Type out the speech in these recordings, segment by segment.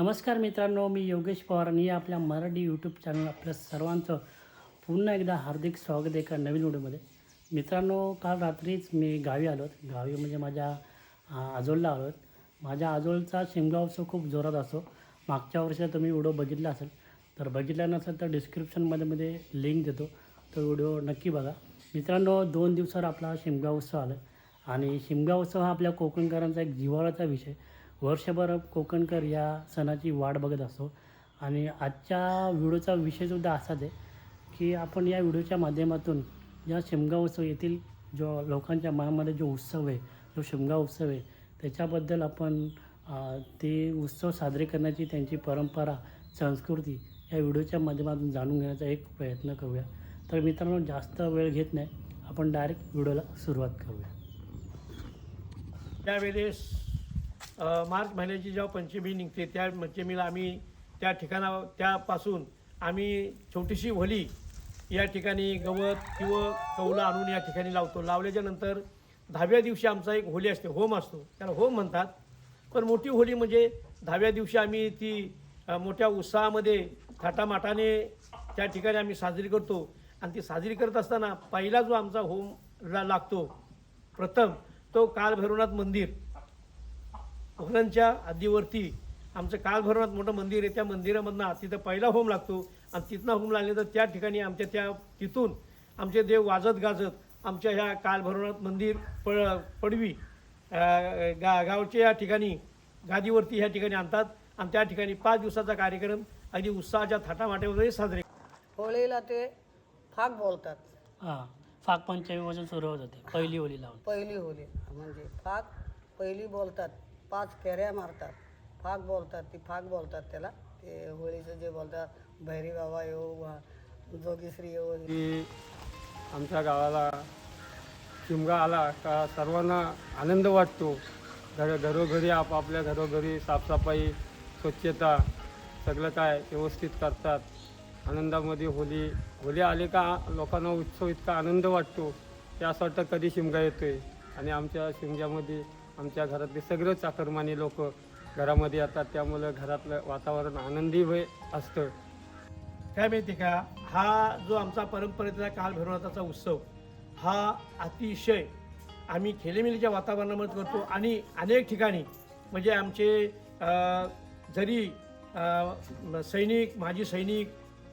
नमस्कार मित्रांनो मी योगेश पवार आणि या आपल्या मराठी यूट्यूब चॅनल आपल्या सर्वांचं पुन्हा एकदा हार्दिक स्वागत एका नवीन व्हिडिओमध्ये मित्रांनो काल रात्रीच मी गावी आलो गावी म्हणजे माझ्या आजोलला आलो माझ्या आजोलचा शिमगा उत्सव खूप जोरात असतो. मागच्या वर्षी तुम्ही व्हिडिओ बघितला असेल तर बघितला नसेल तर डिस्क्रिप्शनमध्ये मध्ये लिंक देतो. तो व्हिडिओ नक्की बघा. मित्रांनो दोन दिवसावर आपला शिमगा उत्सव आला आणि शिमगा उत्सव हा आपल्या कोकणकरांचा एक जिव्हाळ्याचा विषय. वर्षभर कोकणकर या सणाची वाट बघत असतो. आणि आजच्या व्हिडिओचा विषयसुद्धा असाच आहे की आपण या व्हिडिओच्या माध्यमातून या शिमगा उत्सव येथील जो लोकांच्या मनामध्ये जो उत्सव आहे जो शिमगा उत्सव आहे त्याच्याबद्दल आपण ते उत्सव साजरे करण्याची त्यांची परंपरा संस्कृती या व्हिडिओच्या माध्यमातून जाणून घेण्याचा एक प्रयत्न करूया. तर मित्रांनो जास्त वेळ घेत नाही. आपण डायरेक्ट व्हिडिओला सुरुवात करूया. त्यावेळेस मार्च महिन्याची जेव्हा पंचमी निघते त्या पंचमीला आम्ही त्या ठिकाणा त्यापासून आम्ही छोटीशी होली या ठिकाणी गवत किंवा कौलं आणून या ठिकाणी लावतो. लावल्याच्या नंतर दहाव्या दिवशी आमचा एक होली असते होम असतो. त्याला होम म्हणतात. पण मोठी होली म्हणजे दहाव्या दिवशी आम्ही ती मोठ्या उत्साहामध्ये थाटामाटाने त्या ठिकाणी आम्ही साजरी करतो. आणि ती साजरी करत असताना पहिला जो आमचा होम लागतो प्रथम तो कालभैरवनाथ मंदिर. होलांच्या आधीवरती आमचं कालभैरवनाथ मोठं मंदिर आहे. त्या मंदिरामधनं तिथं पहिला होम लागतो. आणि तिथनं होम लागले तर त्या ठिकाणी आमच्या त्या तिथून आमचे देव वाजत गाजत आमच्या ह्या कालभैरवनाथ मंदिर प पडवी गा गावच्या या ठिकाणी गादीवरती ह्या ठिकाणी आणतात. आणि त्या ठिकाणी पाच दिवसाचा कार्यक्रम अगदी उत्साहाच्या थाटामाट्यामध्ये साजरे. होळीला ते फाग बोलतात. हां फाग पंचमीपासून सुरुवात होते पहिली होली लावून. पहिली होळी म्हणजे फाग पहिली बोलतात. पाच फेऱ्या मारतात. फाग बोलतात ती फाग बोलतात त्याला. ते होळीचं जे बोलतात भैरी बाबा येऊ बा जोगीश्री येऊ. की आमच्या गावाला शिमगा आला का सर्वांना आनंद वाटतो. घर घरोघरी आपापल्या घरोघरी साफसफाई स्वच्छता सगळं काय व्यवस्थित करतात. आनंदामध्ये होली होली आली का लोकांना उत्सव इतका आनंद वाटतो. ते असं वाटतं कधी शिमगा येतोय. आणि आमच्या शिमग्यामध्ये आमच्या घरातले सगळे चाकरमानी लोक घरामध्ये येतात. त्यामुळं घरातलं वातावरण आनंदी वय असतं. काय माहिती का? हा जो आमचा परंपरेतला कालभैरवनाथाचा उत्सव हा अतिशय आम्ही खेलेमेलीच्या वातावरणामध्ये करतो. आणि अनेक ठिकाणी म्हणजे आमचे जरी सैनिक माजी सैनिक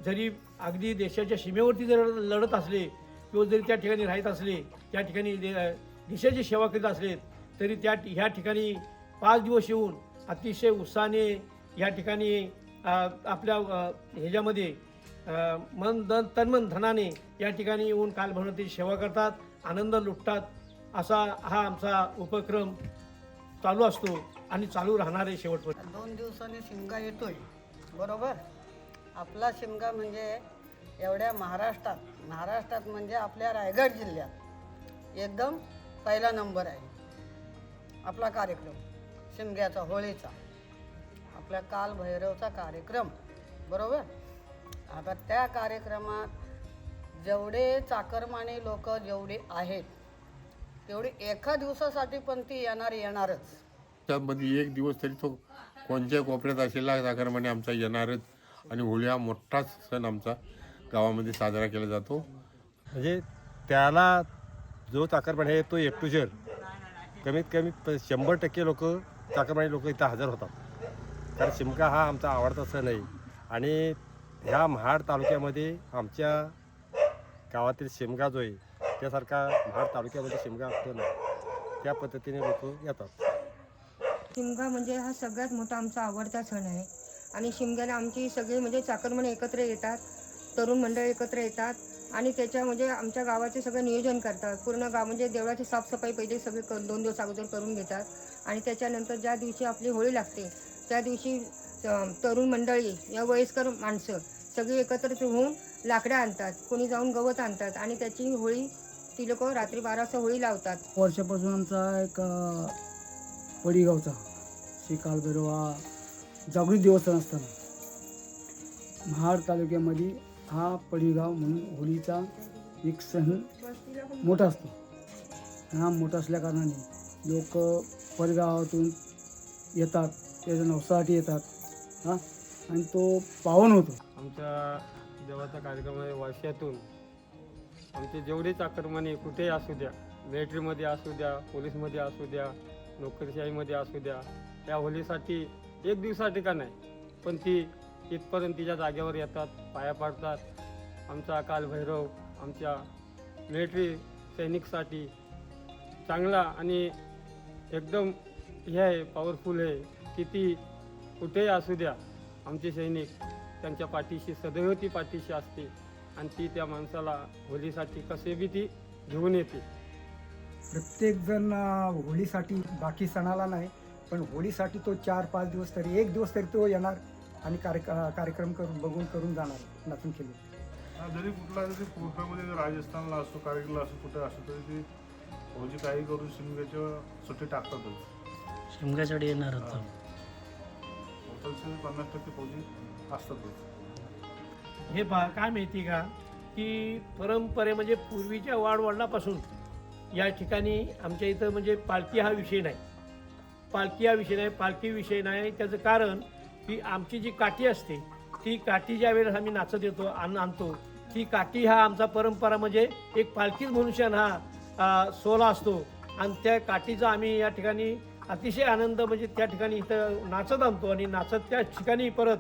जरी अगदी देशाच्या सीमेवरती जर लढत असले किंवा जरी त्या ठिकाणी राहत असले त्या ठिकाणी दे- देशाची सेवा करीत असलेत तरी त्या ह्या ठिकाणी पाच दिवस येऊन अतिशय उत्साहाने या ठिकाणी आपल्या ह्याच्यामध्ये मन दन तन्मन धनाने या ठिकाणी येऊन कालभैरवनाथाची सेवा करतात आनंद लुटतात. असा हा आमचा उपक्रम चालू असतो आणि चालू राहणार आहे शेवटपर्यंत दोन दिवसांनी शिमगा येतोय बरोबर? आपला शिमगा म्हणजे एवढ्या महाराष्ट्रात महाराष्ट्रात म्हणजे आपल्या रायगड जिल्ह्यात. एकदम पहिला नंबर आहे. आपला कार्यक्रम शिमग्याचा होळीचा आपल्या काल भैरवचा कार्यक्रम बरोबर? आता त्या कार्यक्रमात जेवढे चाकरमाने लोक जेवढे आहेत तेवढी एका दिवसासाठी पण ती येणार येणारच. त्यामध्ये एक दिवस तरी तो कोणत्या कोपऱ्यात असलेला साखरमाने आमचा येणारच आणि होळी हा मोठाच सण आमचा गावामध्ये साजरा केला जातो. म्हणजे त्याला जो चाकरमानी आहे तो एक टू झेड कमीत कमी प- शंभर टक्के लोक चाकरमानी लोक इथं हजर होतात. कारण शिमगा हा आमचा आवडता सण आहे. आणि ह्या महाड तालुक्यामध्ये आमच्या गावातील शिमगा जो आहे त्यासारखा महाड तालुक्यामध्ये शिमगा असतो ना त्या पद्धतीने लोक येतात. शिमगा म्हणजे हा सगळ्यात मोठा आमचा आवडता सण आहे. आणि शिमग्याला आमची सगळी म्हणजे चाकरमणी एकत्र येतात तरुण मंडळ एकत्र येतात. आणि त्याच्या म्हणजे आमच्या गावाचे सगळं नियोजन करतात. पूर्ण गाव म्हणजे देवळाची साफसफाई पहिले सगळे कर दोन दिवस अगोदर करून घेतात. आणि त्याच्यानंतर ज्या दिवशी आपली होळी लागते त्या दिवशी तरुण मंडळी या वयस्कर माणसं सगळी एकत्रित होऊन लाकडं आणतात कोणी जाऊन गवत आणतात आणि त्याची होळी ती लोक रात्री बारा होळी लावतात. वर्षापासून आमचा एक अ, पडीगावचा श्री कालभैरव जागृत देवस्थान असताना महाड तालुक्यामध्ये हा पडीगाव म्हणून होळीचा एक सण मोठा असतो. हा मोठा असल्याकारणाने लोक परगावातून येतात त्याच्या नवसासाठी येतात हां? आणि तो पावन होतो. आमच्या देवाचा कार्यक्रम आहे वर्षातून आमचे जेवढे चाकरमाने कुठेही असू द्या मिलिटरीमध्ये असू द्या पोलीसमध्ये असू द्या नोकरशाहीमध्ये असू द्या त्या होलीसाठी एक दिवसासाठी का नाही पण ती इथपर्यंत तिच्या जागेवर येतात पाया पाडतात. आमचा कालभैरव आमच्या मिलिटरी सैनिकसाठी चांगला आणि एकदम हे आहे पॉवरफुल आहे. किती कुठेही असू द्या आमचे सैनिक त्यांच्या पाठीशी सदैव ती पाठीशी असते आणि ती त्या माणसाला होलीसाठी कसे बी ती घेऊन येते. प्रत्येकजण होळीसाठी बाकी सणाला नाही पण होळीसाठी तो चार पाच दिवस तरी एक दिवस तरी तो येणार. आणि कार्य अं, कार्यक्रम करून बघून करून जाणार नाचून खेळून हा, जरी कुठला जरी पूर्णामध्ये जर राजस्थानला असो कारगिलला असो कुठे असो तरी ते फौजी काही करून शिमग्याच्या सुट्टी टाकतातच. शिमग्यासाठी येणार होतं टोटलचे पन्नास टक्के फौजी असतातच. हे पहा काय माहिती का की परंपरे म्हणजे पूर्वीच्या वाडवडिलापासून या ठिकाणी आमच्या इथं म्हणजे पालखी हा विषय नाही. पालखी हा विषय नाही पालखी विषय नाही त्याचं कारण की आमची जी काठी असते ती काठी ज्या वेळेस आम्ही नाचत येतो आण आणतो ती काठी हा आमचा परंपरा म्हणजे एक पालखीच मनुष्य हा सोला असतो. आणि त्या काठीचा आम्ही या ठिकाणी अतिशय आनंद म्हणजे त्या ठिकाणी इथं नाचत आणतो आणि नाचत त्या ठिकाणी परत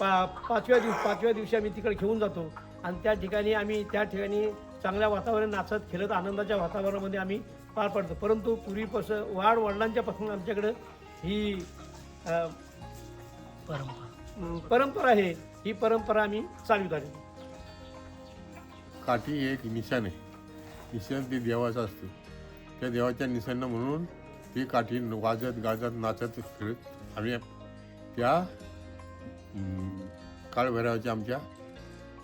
पा पाचव्या दिवस पाचव्या दिवशी आम्ही तिकडे घेऊन जातो. आणि त्या ठिकाणी आम्ही त्या ठिकाणी चांगल्या वातावरण नाचत खेळत आनंदाच्या वातावरणामध्ये आम्ही पार पाडतो. परंतु पूर्वीपासून वाढ वडिलांच्यापासून आमच्याकडं ही परंपरा. परंपरा आहे. ही परंपरा आम्ही चालवित आली काठी हे एक निशाण आहे. निशाण ते देवाचं असते. त्या देवाच्या निशाणं म्हणून ती काठी वाजत गाजत नाचत खेळत आम्ही त्या हम्म, काळभैरवाच्या आमच्या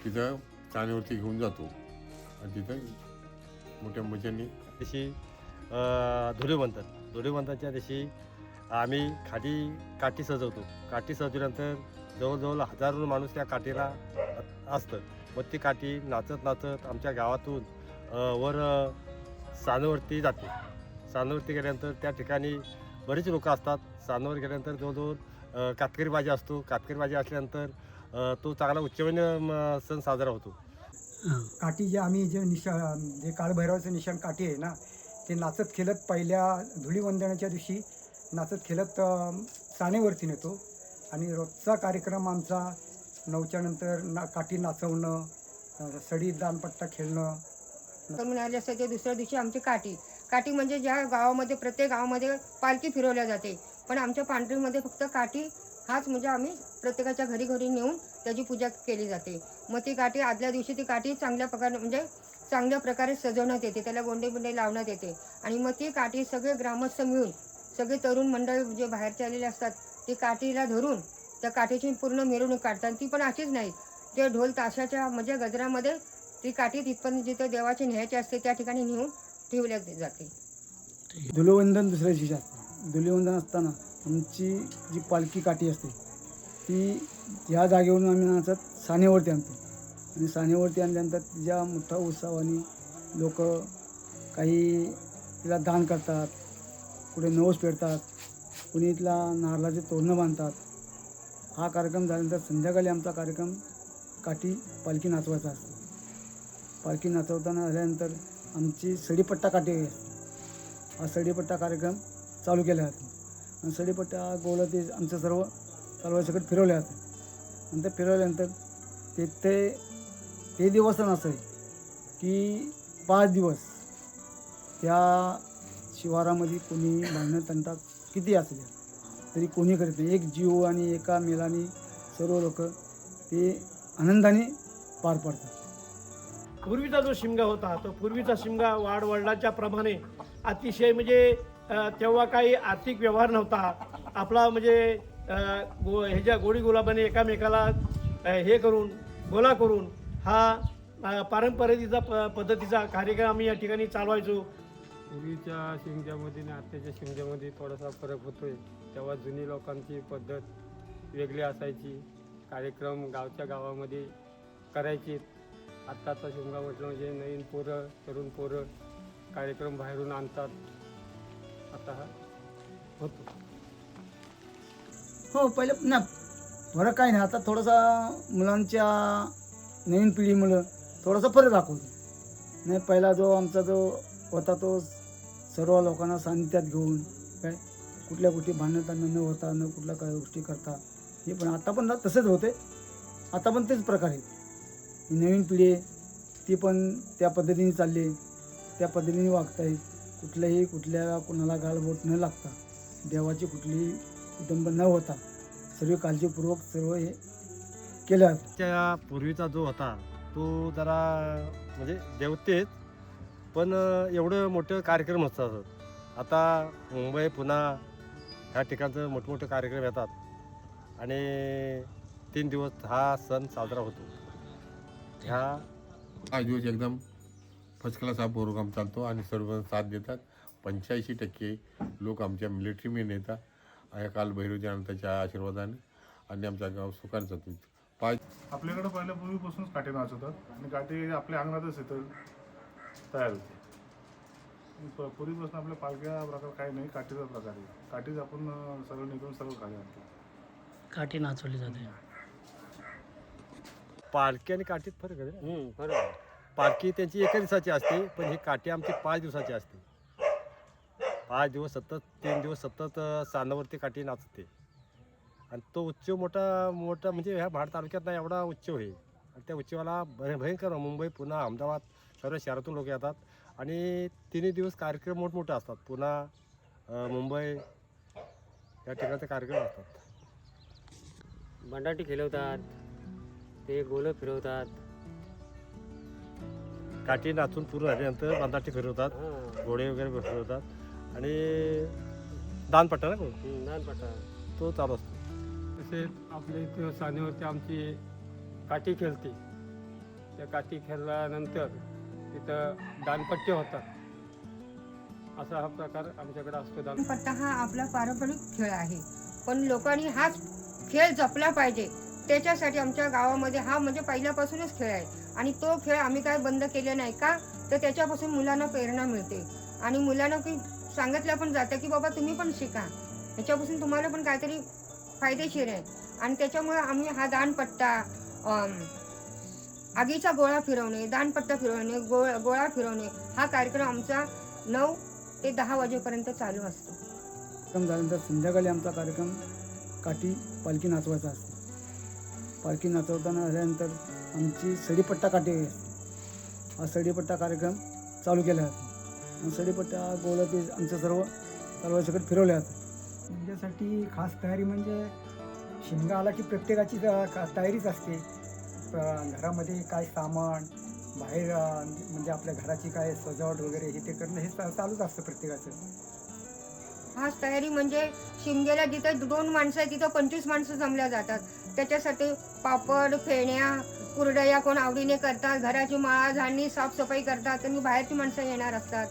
तिथं चाण्यावरती घेऊन जातो. आणि तिथं मोठ्या मजाने दिवशी धुळे म्हणतात धुळे म्हणताच्या दिवशी आम्ही खाली काठी सजवतो. काठी सजवल्यानंतर जवळजवळ हजारो माणूस त्या काठीला असतं. मग ती काठी नाचत नाचत आमच्या गावातून वर सानवरती जाते. सानवरती गेल्यानंतर त्या ठिकाणी बरेच लोक असतात. सानवर गेल्यानंतर जवळजवळ कातकरी बाजी असतो. कातकरी बाजी असल्यानंतर तो चांगला उच्चवन्न म, सण साजरा होतो. काठी जे आम्ही जे निशा जे काळभैरवाचं निशाण काठी आहे ना ते नाचत खेळत पहिल्या धुळीवंदनाच्या दिवशी नाचत खेळत अं, सानेवरती नेतो. आणि रोजचा कार्यक्रम आमचा नऊच्यानंतर ना काठी नाचवणं सडी दानपट्टा खेळणं. करून आले असते ते दुसऱ्या दिवशी आमची काठी. काठी म्हणजे ज्या गावामध्ये प्रत्येक गावामध्ये पालखी फिरवल्या जाते. पण आमच्या पांढरीमध्ये फक्त काठी हाच म्हणजे आम्ही प्रत्येकाच्या घरी घरी नेऊन त्याची पूजा केली जाते. मग ती काठी आदल्या दिवशी ती काठी चांगल्या प्रकारे म्हणजे चांगल्या प्रकारे सजवण्यात येते. त्याला गोंडे बिंडे लावण्यात येते. आणि मग ती काठी सगळे ग्रामस्थ मिळून सगळे तरुण मंडळ जे बाहेरचे आलेले असतात ते काठीला धरून त्या काठीची पूर्ण मिरवणूक काढतात. ती पण अशीच नाही. ते ढोल ताशाच्या म्हणजे गजरामध्ये ती काठी तिथपर्यंत जिथे देवाची न्यायची असते त्या ठिकाणी नेऊन ठेवल्या जाते. धुलवंदन दुसऱ्या दिवशी असते धुलवंदन असताना आमची जी पालखी काठी असते ती ह्या जागेवरून आम्ही नाचत सानेवरती आणतो. आणि सानेवरती आणल्यानंतर तिच्या मोठा उत्सवाने लोक काही तिला दान करतात. कुठे नवस पेरतात कुणी इथला नारळाचे तोरणं बांधतात. हा कार्यक्रम झाल्यानंतर संध्याकाळी आमचा कार्यक्रम काठी पालखी नाचवायचा असतो. पालखी नाचवताना झाल्यानंतर आमची सडीपट्टा काठी हा सडीपट्टा कार्यक्रम चालू केला जातो. आणि सडीपट्टा गोळा ते आमचं सर्व तलवार फिरवले जातं. नंतर फिरवल्यानंतर तिथे ते दिवस असं आहे की पाच दिवस. त्या शिवारामध्ये कोणी भांडण तंटा किती असू द्या तरी कोणी करत नाही. एक जीव आणि एका मेलाने सर्व लोक ते आनंदाने पार पाडतात. पूर्वीचा जो शिमगा होता तो पूर्वीचा शिमगा वाढ प्रमाणे अतिशय म्हणजे तेव्हा काही आर्थिक व्यवहार नव्हता. आपला म्हणजे गो ह्याच्या गोडी गुलाबाने एकामेकाला हे करून गोला करून हा अ, पारंपरिकचा प पद्धतीचा कार्यक्रम आम्ही या ठिकाणी चालवायचो. पूर्वीच्या शिमग्यामध्ये आणि आत्ताच्या शिमग्यामध्ये थोडासा फरक होतोय. तेव्हा जुनी लोकांची पद्धत वेगळी असायची. कार्यक्रम गावच्या गावामध्ये करायचे. आत्ताचा शिमगा म्हटलं म्हणजे नवीन पोरं तरुण पोरं कार्यक्रम बाहेरून आणतात. आता हा होतो. हो पहिले ना फरक काही नाही. आता थोडासा मुलांच्या नवीन पिढीमुळं थोडासा फरक दाखवतो. नाही पहिला जो आमचा जो होता तो सर्व लोकांना सानिध्यात घेऊन काय कुठल्या गोष्टी भांडणं न होता न कुठल्या काय गोष्टी करता. हे पण आता पण तसेच होते. आता पण तेच प्रकार आहेत. नवीन पिढी आहे ती पण त्या पद्धतीने चालली आहे त्या पद्धतीने वागत आहे कुठल्याही कुठल्या कोणाला गालबोट न लागता देवाची कुठलीही कुटुंब न होता सर्व काळजीपूर्वक सर्व हे केलं त्या पूर्वीचा जो होता तो जरा म्हणजे देवतेत पण एवढं मोठं कार्यक्रम असतात. आता मुंबई पुणा ह्या ठिकाणचं मोठमोठे कार्यक्रम येतात. आणि तीन दिवस हा सण साजरा होतो. ह्या पाच दिवस एकदम फर्स्ट क्लास हा प्रोग्राम चालतो आणि सर्व साथ देतात. पंच्याऐंशी टक्के लोक आमच्या मिलिटरी मेन येतात. या काल भैरवच्या अनंताच्या आशीर्वादाने आणि आमचा गाव सुखाने जातो पाच आपल्याकडे पहिल्या पूर्वीपासूनच काठी नाचवतात आणि काठी आपल्या अंगणातच येतं. तयार होते प- पूर्वीपासून आपल्या पालख्या प्रकार काही नाही काठीचा प्रकार आहे. काठीच आपण अं, सर्व निघून सर्व खाली आणतो. काठी नाचवली जाते. पालखी आणि काठीत फरक आहे ना? बरोबर पालखी त्यांची एका दिवसाची असते पण ही काठी आमची पाच दिवसाची असते. पाच दिवस सतत तीन दिवस सतत अं, सानावरती काठी नाचते. आणि तो उत्सव मोठा मोठा म्हणजे ह्या महाड तालुक्यात ना एवढा उत्सव आहे आणि त्या उत्सवाला भय भयंकर मुंबई पुन्हा अहमदाबाद सर्व शहरातून लोक येतात. आणि तिन्ही दिवस कार्यक्रम मोठमोठे असतात. पुन्हा मुंबई या ठिकाणचे कार्यक्रम असतात. बंडाटी खेळवतात. ते गोलं फिरवतात. काठी नाचून पूर्ण झाल्यानंतर बांधाटी फिरवतात. घोडे वगैरे फिरवतात. आणि दानपट्टा ना दानपट्टा तो चालू असतो. तसेच आपल्या इथं सानेवरती आमची काठी खेळते. त्या काठी खेळल्यानंतर तिथं दानपट्ट्या होतात. असा हा प्रकार आमच्याकडे असतो दानपट्टा. हा आपला पारंपरिक खेळ आहे. पण लोकांनी हाच खेळ जपला पाहिजे. त्याच्यासाठी आमच्या गावामध्ये हा म्हणजे पहिल्यापासूनच खेळ आहे. आणि तो खेळ आम्ही काय बंद केले नाही का? तर त्याच्यापासून मुलांना प्रेरणा मिळते. आणि मुलांना की सांगितलं पण जातं की बाबा तुम्ही पण शिका. ह्याच्यापासून तुम्हाला पण काहीतरी फायदेशीर आहे. आणि त्याच्यामुळे आम्ही हा दानपट्टा आगीचा गोळा फिरवणे दानपट्टा फिरवणे गोळ गोळा फिरवणे हा कार्यक्रम आमचा नऊ ते दहा वाजेपर्यंत चालू असतो. कार्यक्रम झाल्यानंतर संध्याकाळी आमचा कार्यक्रम काठी पालखी नाचवायचा असतो. पालखी नाचवताना झाल्यानंतर आमची सडीपट्टा काठी हा सडीपट्टा कार्यक्रम चालू केला जातो. आणि सडीपट्टा गोळा ते आमचं सर्व सर्व सगळं फिरवलं जातं त्यांच्यासाठी खास तयारी म्हणजे शिमगा आला की प्रत्येकाची तयारीच असते. घरामध्ये काय सामान बाहेर म्हणजे आपल्या घराची काय सजावट वगैरे हे ते करणं हे चालूच असतं प्रत्येकाचं. हाच तयारी म्हणजे शिमगेला जिथं दोन माणसं आहे तिथं पंचवीस माणसं जमल्या जातात. त्याच्यासाठी पापड फेण्या कुरडया कोण आवडीने करतात घराची माळा झाडणी साफसफाई करतात आणि बाहेरची माणसं येणार असतात.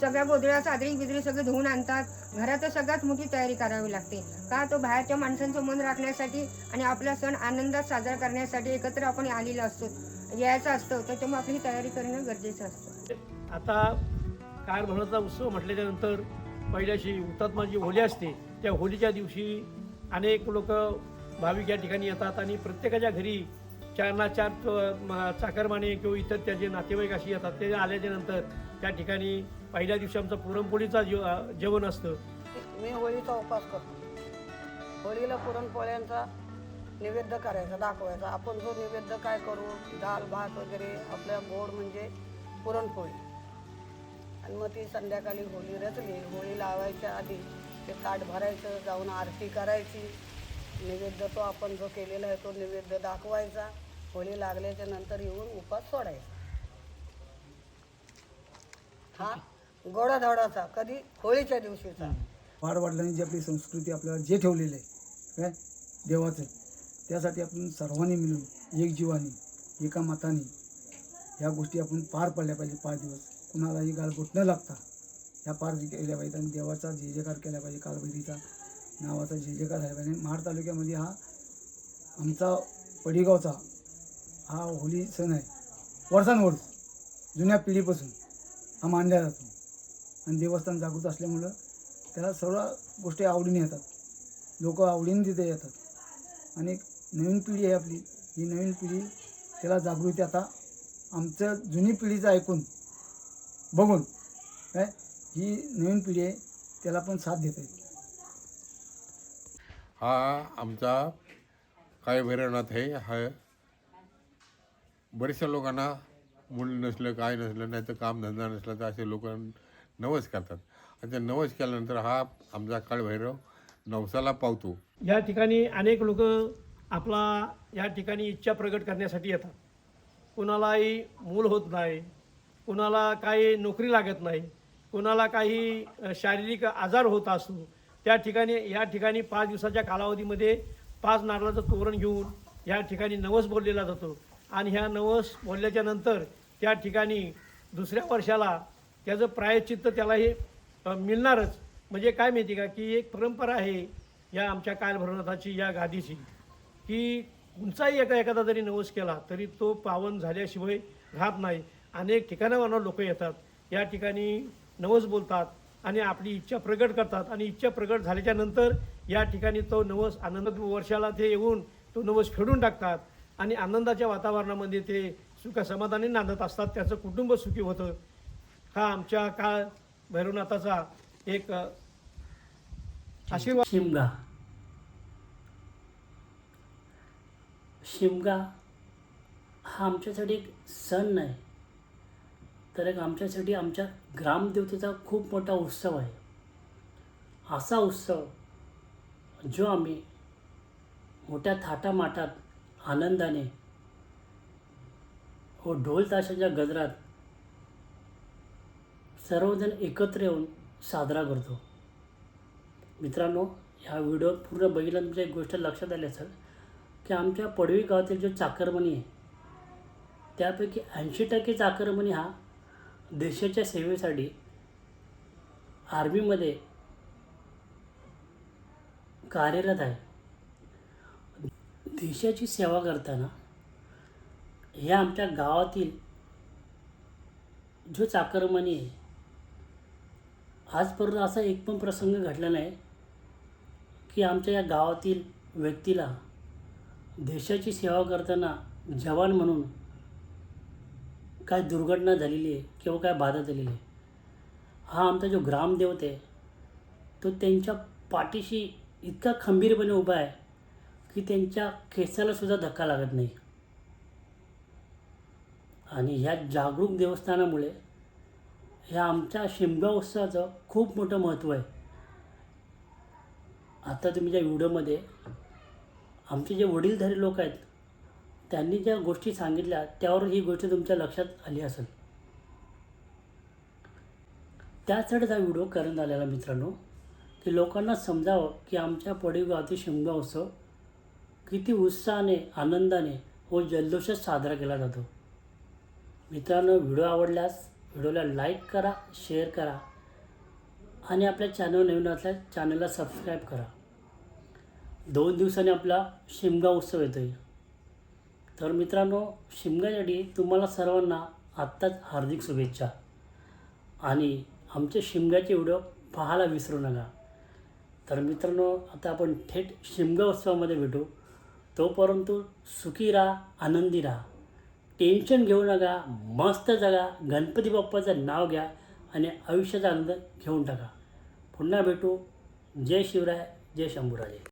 सगळ्या गोधड्या सादरी बिदरी सगळे धुवून आणतात. घरात सगळ्यात मोठी तयारी करावी लागते. का तो बाहेरच्या माणसांचं मन राखण्यासाठी आणि आपला सण आनंदात साजरा करण्यासाठी एकत्र आपण आलेलो असतो. यायचं असतं त्याच्यामुळे आपली तयारी करणं गरजेचं असतं. आता काळ भरवचा उत्सव म्हटल्याच्या नंतर पहिल्याशी हुतात्माची होली असते त्या होलीच्या दिवशी अनेक लोक भाविक या ठिकाणी येतात आणि प्रत्येकाच्या घरी चार ना चार चाकरमाने किंवा इतर त्याचे नातेवाईक अशी येतात ते आल्याच्यानंतर त्या ठिकाणी पहिल्या दिवशी आमचा पुरणपोळीचा जेव जेवण असतं. मी होळीचा उपास करतो. होळीला पुरणपोळ्यांचा नैवेद्य करायचा दाखवायचा. आपण जो नैवेद्य काय करू? डाळ भात वगैरे आपल्या गोड म्हणजे पुरणपोळी. आणि मग ती संध्याकाळी होळी रचली. होळी लावायच्या आधी ते ताट भरायचं जाऊन आरती करायची. नैवेद्य तो आपण जो केलेला आहे तो नैवेद्य दाखवायचा. होळी लागल्याच्या नंतर येऊन उपास सोडायचा. हा? गोडाधोडाचा कधी होळीच्या दिवशीचा. वाढ वाढल्याने जी आपली संस्कृती आपल्याला जे ठेवलेलं आहे काय देवाचं त्यासाठी आपण सर्वांनी मिळून एक जीवाने एका मताने ह्या गोष्टी आपण पार पाडल्या पाहिजे पाच दिवस. कुणालाही गालबोट न लागता ह्या पार केल्या पाहिजेत आणि देवाचा जे जयकार केला पाहिजे कालभैरीचा नावाचा जे जयकार झाला पाहिजे. महाड तालुक्यामध्ये हा आमचा पडीगावचा हा होली सण आहे. वर्षांवर जुन्या पिढीपासून हा मानला जातो. आणि देवस्थान जागृत असल्यामुळं त्याला सर्व गोष्टी आवडीने येतात. लोक आवडीने तिथे येतात. आणि नवीन पिढी आहे आपली. ही नवीन पिढी त्याला जागृती आता आमचं जुनी पिढीचं ऐकून बघून काय? ही नवीन पिढी आहे त्याला पण साथ देत आहे हा आमचा काय भैरवनाथ आहे हा बरेचशा लोकांना मुलं नसलं काय नसलं नाही तर कामधंदा नसला तर असे लोकांना नवस करतात. आणि त्या नवस केल्यानंतर हा आमचा काळभैरव नवसाला पावतो. या ठिकाणी अनेक लोक आपला या ठिकाणी इच्छा प्रगट करण्यासाठी येतात. कुणालाही मूल होत नाही कुणाला काही नोकरी लागत नाही कुणाला काही शारीरिक आजार होत असतो त्या ठिकाणी या ठिकाणी पाच दिवसाच्या कालावधीमध्ये पाच नारळाचं तोरण घेऊन या ठिकाणी नवस बोललेला जातो. आणि ह्या नवस बोलल्याच्या नंतर त्या ठिकाणी दुसऱ्या वर्षाला त्याचं प्रायश्चित्त त्याला हे मिळणारच. म्हणजे काय माहिती का की एक परंपरा आहे या आमच्या कालभरनाथाची या गादीची की कोणचाही एका एखादा जरी नवस केला तरी तो पावन झाल्याशिवाय राहत नाही. अनेक ठिकाणावरून लोक येतात. या ठिकाणी नवस बोलतात आणि आपली इच्छा प्रगट करतात. आणि इच्छा प्रगट झाल्याच्यानंतर या ठिकाणी तो नवस आनंद वर्षाला ते येऊन तो नवस फेडून टाकतात. आणि आनंदाच्या वातावरणामध्ये ते सुख समाधानी नांदत असतात. त्याचं कुटुंब सुखी होतं. हा आमच्या काळ भैरवनाथाचा एक आशीर्वाद. शिमगा. शिमगा हा आमच्यासाठी एक सण नाही तर एक आमच्यासाठी आमच्या ग्रामदेवतेचा खूप मोठा उत्सव आहे. असा उत्सव जो आम्ही मोठ्या थाटामाटात आनंदाने व ढोल ताशाच्या गजरात सर्वजण एकत्र येऊन साजरा करतो. मित्रांनो ह्या व्हिडिओ पूर्ण बघितला तुमच्या एक गोष्ट लक्षात आली असेल की आमच्या पडवी गावातील जो चाकरमणी आहे त्यापैकी ऐंशी टक्के चाकरमणी हा देशाच्या सेवेसाठी आर्मीमध्ये कार्यरत आहे. देशाची सेवा करताना ह्या आमच्या गावातील जो चाकरमणी आहे आजपर्यंत असा एक पण प्रसंग घडला नाही की आमच्या या गावातील व्यक्तीला देशाची सेवा करताना जवान म्हणून काय दुर्घटना झालेली आहे किंवा काय बाधा झालेली आहे. हा आमचा जो ग्रामदेवत आहे तो त्यांच्या पाठीशी इतका खंबीरपणे उभा आहे की त्यांच्या केसालासुद्धा धक्का लागत नाही. आणि ह्या जागरूक देवस्थानामुळे ह्या आमच्या शिमगा उत्सवाचं खूप मोठं महत्त्व आहे. आता तुम्ही ज्या व्हिडिओमध्ये आमचे जे वडीलधारी लोक आहेत त्यांनी ज्या गोष्टी सांगितल्या त्यावर ही गोष्ट तुमच्या लक्षात आली असेल. त्यासाठी हा व्हिडिओ करण्यात आलेला मित्रांनो की लोकांना समजावं की आमच्या पडीव गावातील शिमगा उत्सव किती उत्साहाने आनंदाने व जल्लोषात साजरा केला जातो. मित्रांनो व्हिडिओ आवडल्यास व्हिडिओला लाईक करा शेअर करा आणि आपल्या चॅनल नवीन असल्यास चॅनलला सबस्क्राईब करा. दोन दिवसांनी आपला शिमगा उत्सव येतो आहे तर मित्रांनो शिमग्यासाठी तुम्हाला सर्वांना आत्ताच हार्दिक शुभेच्छा. आणि आमचे शिमग्याचे व्हिडिओ पाहायला विसरू नका. तर मित्रांनो आता आपण थेट शिमगा उत्सवामध्ये भेटू. तो परंतु सुखी राहा आनंदी राहा. टेन्शन घेऊ नका मस्त जगा गणपती बाप्पाचं नाव घ्या आणि आयुष्याचा आनंद घेऊन टाका. पुन्हा भेटू. जय शिवराय जय शंभूराजे.